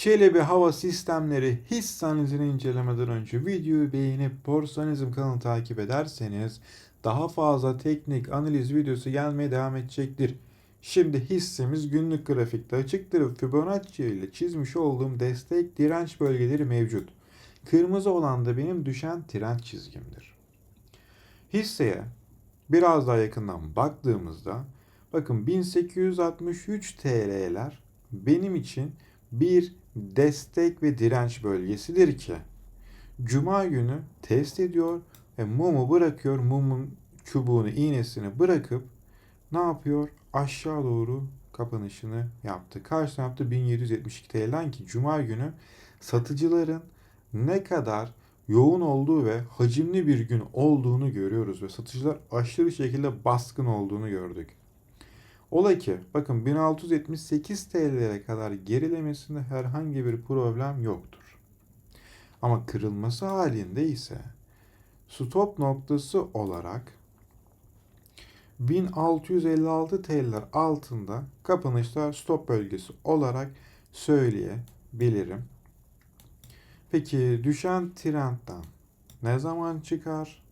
Çelebi hava sistemleri hisse analizini incelemeden önce videoyu beğenip Borsanizm kanalını takip ederseniz daha fazla teknik analiz videosu gelmeye devam edecektir. Şimdi hissemiz günlük grafikte açıktır. Fibonacci ile çizmiş olduğum destek direnç bölgeleri mevcut. Kırmızı olan da benim düşen trend çizgimdir. Hisseye biraz daha yakından baktığımızda bakın 1863 TL'ler benim için bir destek ve direnç bölgesidir ki Cuma günü test ediyor ve mumu bırakıyor. Mumun çubuğunu, iğnesini bırakıp ne yapıyor? Aşağı doğru kapanışını yaptı. Karşısına yaptı 1772 TL'den ki Cuma günü satıcıların ne kadar yoğun olduğu ve hacimli bir gün olduğunu görüyoruz ve satıcılar aşırı şekilde baskın olduğunu gördük. Ola ki bakın 1678 TL'lere kadar gerilemesinde herhangi bir problem yoktur. Ama kırılması halinde ise stop noktası olarak 1656 TL'ler altında kapanışlar stop bölgesi olarak söyleyebilirim. Peki düşen trendden ne zaman çıkar?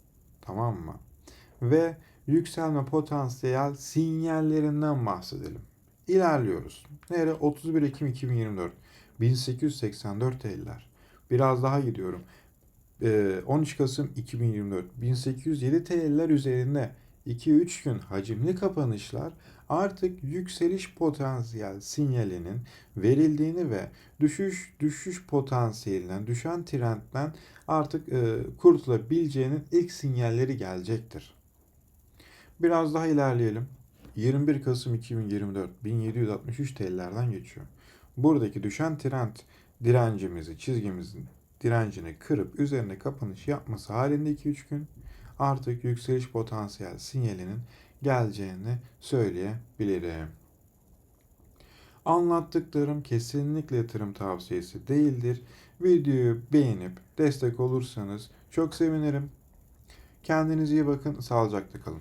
Tamam mı? Ve yükselme potansiyel sinyallerinden bahsedelim. İlerliyoruz. Nere? 31 Ekim 2024. 1884 TL'ler. Biraz daha gidiyorum. Ee, 13 Kasım 2024. 1807 TL'ler üzerinde 2-3 gün hacimli kapanışlar artık yükseliş potansiyel sinyalinin verildiğini ve düşüş düşüş potansiyelinden, düşen trendden artık e, kurtulabileceğinin ilk sinyalleri gelecektir. Biraz daha ilerleyelim. 21 Kasım 2024 1763 TL'lerden geçiyor. Buradaki düşen trend direncimizi, çizgimizin direncini kırıp üzerine kapanış yapması halinde 2-3 gün artık yükseliş potansiyel sinyalinin geleceğini söyleyebilirim. Anlattıklarım kesinlikle yatırım tavsiyesi değildir. Videoyu beğenip destek olursanız çok sevinirim. Kendinize iyi bakın, sağlıcakla kalın.